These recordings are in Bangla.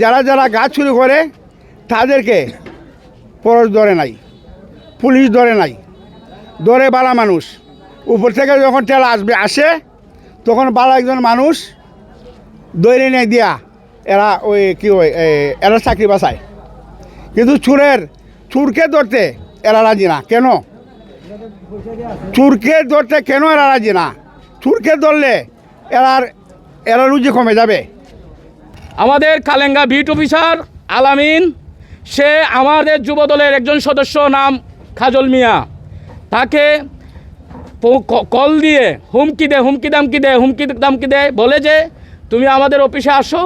যারা যারা গাছ চুরি করে, তাদেরকে পরশ ধরে নাই, পুলিশ ধরে নাই, ধরে বালা মানুষ। উপর থেকে যখন তেল আসবে, আসে, তখন বালা একজন মানুষ দৈরে নিয়ে দিয়া এরা ওই কি ওই এরা চাকরি বাঁচায় কিন্তু চুরের, চুরকে ধরতে এরা রাজি না। কেন? চুরকে ধরতে কেন এরা রাজি না? চুরকে ধরলে এরার এরা রুজি কমে যাবে। আমাদের কালেঙ্গা বিট অফিসার আলামিন, সে আমাদের যুবদলের একজন সদস্য নাম খাজল মিয়া তাকে কল দিয়ে হুমকি দে, হুমকি দামকি দে, হুমকি দামকি দে, বলে যে, তুমি আমাদের অফিসে আসো,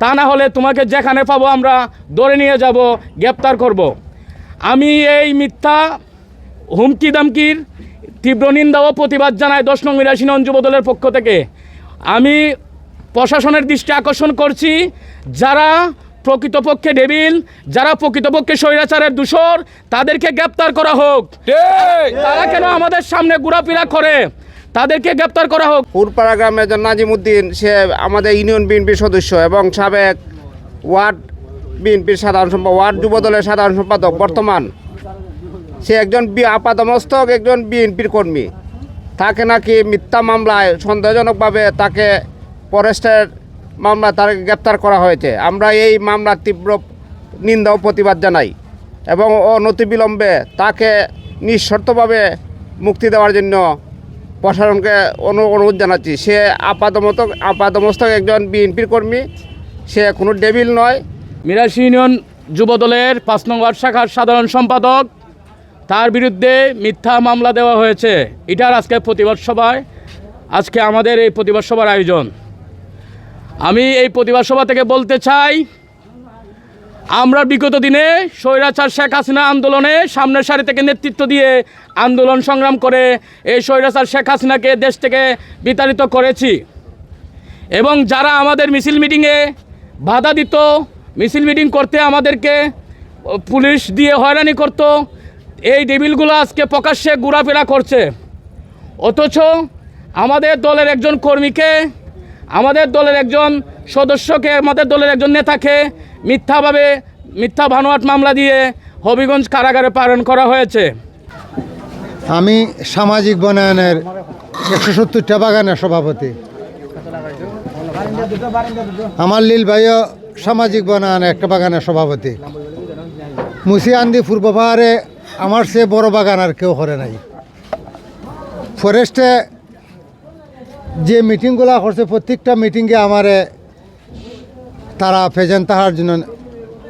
তা না হলে তোমাকে যেখানে পাবো আমরা ধরে নিয়ে যাব, গ্রেপ্তার করব। আমি এই মিথ্যা হুমকি দামকির তীব্র নিন্দা ও প্রতিবাদ জানাই দশ নং মিরাশি নন যুবদলের পক্ষ থেকে আমি প্রশাসনের দৃষ্টি আকর্ষণ করছি। যারা প্রকৃতপক্ষে ডেবিল যারা প্রকৃতপক্ষে স্বৈরাচারের দূষর তাদেরকে গ্রেপ্তার করা হোক। তারা কেন আমাদের সামনে ঘোরাফেরা করে? তাদেরকে গ্রেপ্তার করা হোক। পুরপাড়া গ্রামের যে নাজিমুদ্দিন সে আমাদের ইউনিয়ন বিএনপির সদস্য এবং সাবেক ওয়ার্ড বিএনপির সাধারণ সম্পাদক ওয়ার্ড যুবদলের সাধারণ সম্পাদক বর্তমান সে একজন বি- আপাতমস্তক একজন বিএনপির কর্মী। তাকে নাকি মিথ্যা মামলায় সন্দেহজনকভাবে তাকে ফরেস্টের মামলা তাকে গ্রেপ্তার করা হয়েছে। আমরা এই মামলার তীব্র নিন্দা ও প্রতিবাদ জানাই এবং অনতিবিলম্বে তাকে নিঃশর্তভাবে মুক্তি দেওয়ার জন্য প্রশাসনকে অনু- অনুরোধ জানাচ্ছি। সে আপাতমত আপাতমস্তক একজন বিএনপির কর্মী, সে কোনো ডেবিল নয়। মিরাশি ইউনিয়ন যুবদলের পাঁচ নং ওয়ার্ড শাখার সাধারণ সম্পাদক, তার বিরুদ্ধে মিথ্যা মামলা দেওয়া হয়েছে। এটার আজকে প্রতিবাদ সভায়, আজকে আমাদের এই প্রতিবাদ সভার আয়োজন। আমি এই প্রতিবাদ সভা থেকে বলতে চাই, আমরা বিগত দিনে স্বৈরাচার শেখ হাসিনা আন্দোলনে সামনের সারি থেকে নেতৃত্ব দিয়ে আন্দোলন সংগ্রাম করে এই স্বৈরাচার শেখ হাসিনাকে দেশ থেকে বিতাড়িত করেছি। এবং যারা আমাদের মিছিল মিটিংয়ে বাধা দিত, মিছিল মিটিং করতে আমাদেরকে পুলিশ দিয়ে হয়রানি করত, এই ডেবিলগুলো আজকে প্রকাশ্যে ঘোরাফেরা করছে। অথচ আমাদের দলের একজন কর্মীকে আমাদের দলের একজন সদস্যকে, আমাদের দলের একজন নেতাকে মিথ্যাভাবে, মিথ্যা ভানুয়াট মামলা দিয়ে হবিগঞ্জ কারাগারে প্রেরণ করা হয়েছে। আমি সামাজিক বনায়নের একশো সত্তরটা বাগানের সভাপতি। আমার লীল ভাইও সামাজিক বনায়নের একটা বাগানের সভাপতি। মুসিয়ান্দি পূর্ব পাহাড়ে আমার সে বড় বাগান আর কেউ করে নাই। ফরেস্টে যে মিটিংগুলো করছে, প্রত্যেকটা মিটিংয়ে আমারে তারা প্রেজেন্ট তাহার জন্য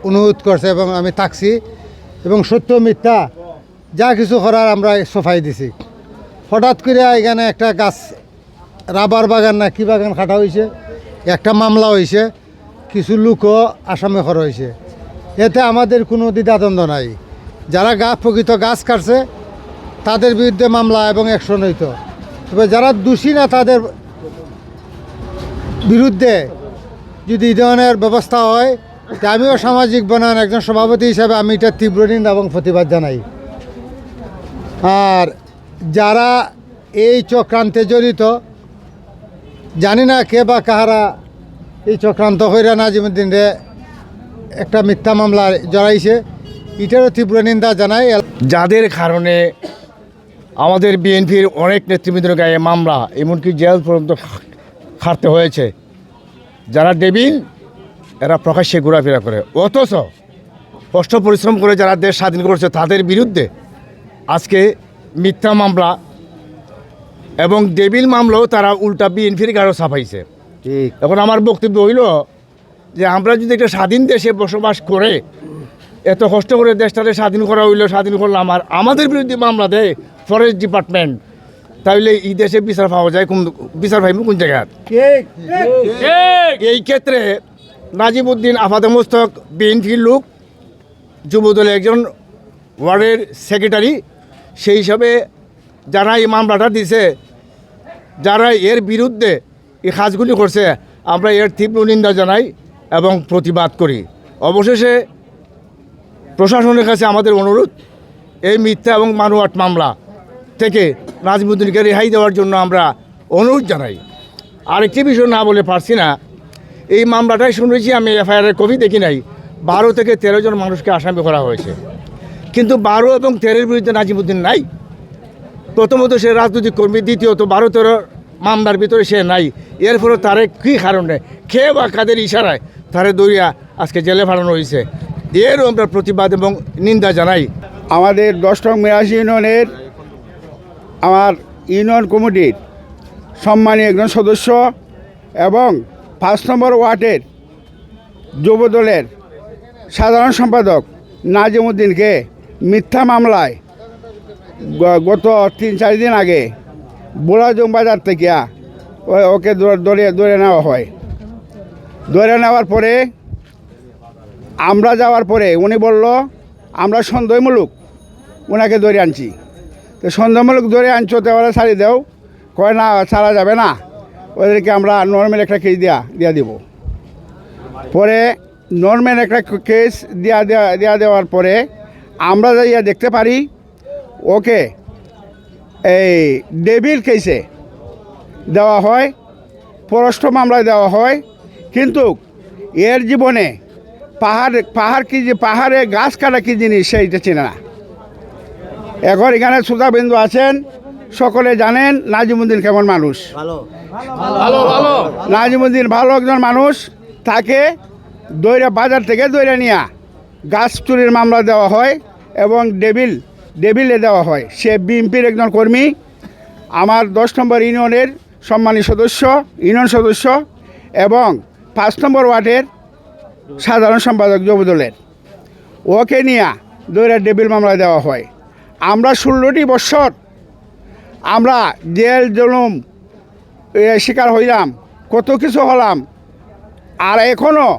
অনুরোধ করছে এবং আমি থাকছি। এবং সত্য মিথ্যা যা কিছু করার আমরা সফাই দিছি। হঠাৎ করে এখানে একটা গাছ, রাবার বাগান না কি বাগান কাটা হয়েছে, একটা মামলা হয়েছে, কিছু লোকও আসামে করা হয়েছে। এতে আমাদের কোনো দ্বিধাদ্বন্দ্ব নাই। যারা গাছ প্রকৃত গাছ কাটছে, তাদের বিরুদ্ধে মামলা এবং অ্যাকশন হইতো। তবে যারা দোষী না তাদের বিরুদ্ধে যদি ধরনের ব্যবস্থা হয় আমিও সামাজিক বনায়ন একজন সভাপতি হিসাবে আমি এটা তীব্র নিন্দা এবং প্রতিবাদ জানাই। আর যারা এই চক্রান্তে জড়িত, জানি না কে বা কাহারা এই চক্রান্ত হইরা নাজিমুদ্দিন রে একটা মিথ্যা মামলা জড়াইছে, এটারও তীব্র নিন্দা জানাই। যাদের কারণে আমাদের বিএনপির অনেক নেতৃবৃন্দের গায়ে মামলা এমনকি জেল পর্যন্ত খাটতে হয়েছে। যারা ডেবিল এরা প্রকাশ্যে ঘোরাফেরা করে। অথচ কষ্ট পরিশ্রম করে যারা দেশ স্বাধীন করেছে তাদের বিরুদ্ধে আজকে মিথ্যা মামলা এবং ডেবিল মামলাও তারা উল্টা বিএনপির গাঢ় ছাপাইছে। ঠিক। এখন আমার বক্তব্য হইল যে আমরা যদি একটা স্বাধীন দেশে বসবাস করে এত কষ্ট করে দেশটাকে স্বাধীন করা হইল স্বাধীন করলাম আর আমাদের বিরুদ্ধে মামলা দেয় ফরেস্ট ডিপার্টমেন্ট তাহলে এই দেশে বিচার পাওয়া যায় কোন বিচার পাইব কোন জায়গায় এই ক্ষেত্রে নাজিবুদ্দিন আফাদমস্তক বিএনপির লোক যুবদলের একজন ওয়ার্ডের সেক্রেটারি সেই হিসাবে যারা এই মামলাটা দিছে যারা এর বিরুদ্ধে এই কাজগুলি করছে আমরা এর তীব্র নিন্দা জানাই এবং প্রতিবাদ করি। অবশেষে প্রশাসনের কাছে আমাদের অনুরোধ এই মিথ্যা এবং মানুয়াট মামলা থেকে নাজিমুদ্দিনকে রেহাই দেওয়ার জন্য আমরা অনুরোধ জানাই। আরেকটি বিষয় না বলে পারছি না। এই মামলাটাই শুনেছি আমি এফআইআরের কপি দেখি নাই। বারো থেকে তেরো জন মানুষকে আসামি করা হয়েছে। কিন্তু বারো এবং তেরোর বিরুদ্ধে নাজিমুদ্দিন নাই। প্রথমত সে রাজনৈতিক কর্মী, দ্বিতীয়ত বারো তেরো মামলার ভিতরে সে নাই। এরপরে তারে কী কারণে? খেয়ে বা কাদের ইশারায় তারে দরিয়া আজকে জেলে ফালানো হয়েছে? এরও আমরা প্রতিবাদ এবং নিন্দা জানাই। আমাদের দশ নং মিরাজ ইউনিয়নের আমার ইউনিয়ন কমিটির সম্মানী একজন সদস্য এবং পাঁচ নম্বর ওয়ার্ডের যুবদলের সাধারণ সম্পাদক নাজিমুদ্দিনকে মিথ্যা মামলায় গত তিন চার দিন আগে বুড়াজং বাজার থেকে ওকে ধরে ধরে নেওয়া হয়। ধরে নেওয়ার পরে আমরা যাওয়ার পরে উনি বলল, আমরা সন্দেহমূলক ওনাকে ধরে আনছি। তো সন্দেহমূলক ধরে আনছো তো ওরা ছাড়ি দেও। কয় না, ছাড়া যাবে না। ওদেরকে আমরা নর্মাল একটা কেস দেওয়া দেওয়া দিব। পরে নর্মাল একটা কেস দেওয়া দেওয়া দেওয়া দেওয়ার পরে আমরা যাইয়া দেখতে পারি, ওকে, এই ডেবিল কেসে দেওয়া হয়, পররাষ্ট্র মামলায় দেওয়া হয়। কিন্তু এর জীবনে পাহাড় পাহাড় কি যে, পাহাড়ে গাছ কাটা কি জিনিস সেইটা চেনে না। এখন এখানে সুতাবিন্দু আছেন সকলে জানেন নাজিমুদ্দিন কেমন মানুষ? ভালো। ভালো নাজিমুদ্দিন ভালো একজন মানুষ তাকে দৈরা বাজার থেকে দৈরা নিয়ে গাছ চুরির মামলা দেওয়া হয় এবং ডেবিল ডেবিলে দেওয়া হয়। সে বিএনপির একজন কর্মী আমার দশ নম্বর ইউনিয়নের সম্মানী সদস্য ইউনিয়ন সদস্য এবং পাঁচ নম্বর ওয়ার্ডের সাধারণ সম্পাদক যুবদলের। ওকে নিয়ে দৈরা ডেবিল মামলা দেওয়া হয়। আমরা ষোলোটি বৎসর আমরা জেল জলুম শিকার হইলাম, কত কিছু হলাম। আর এখনও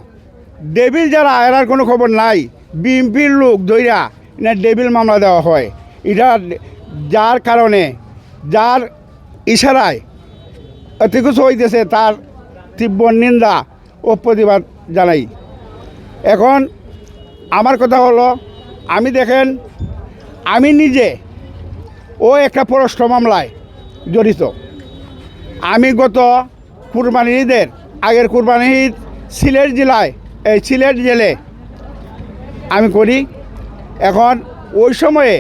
ডেবিল যারা, এরার কোনো খবর নাই। বিএমপির লোক দইরা না ডেবিল মামলা দেওয়া হয়। এটা যার কারণে, যার ইশারায় এত কিছু হইতেছে, তার তীব্র নিন্দা ও প্রতিবাদ জানাই। এখন আমার কথা হলো, আমি দেখেন আমি নিজে ও একটা পররাষ্ট্র মামলায় জড়িত। আমি গত কুরবানি ঈদের, আগের কুরবানি ঈদ সিলেট জেলায়, এই সিলেট জেলে আমি করি। এখন ওই সময়ে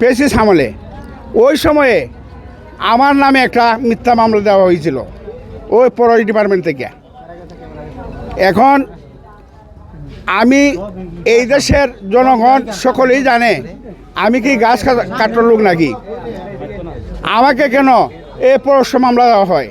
পেশিস আমলে, ওই সময়ে আমার নামে একটা মিথ্যা মামলা দেওয়া হয়েছিল ওই পররাষ্ট্র ডিপার্টমেন্ট থেকে। এখন আমি এই দেশের জনগণ সকলেই জানে আমি কি গাছ কাটার লোক নাকি? আমাকে কেন এ পরশ্ব মামলা দেওয়া হয়?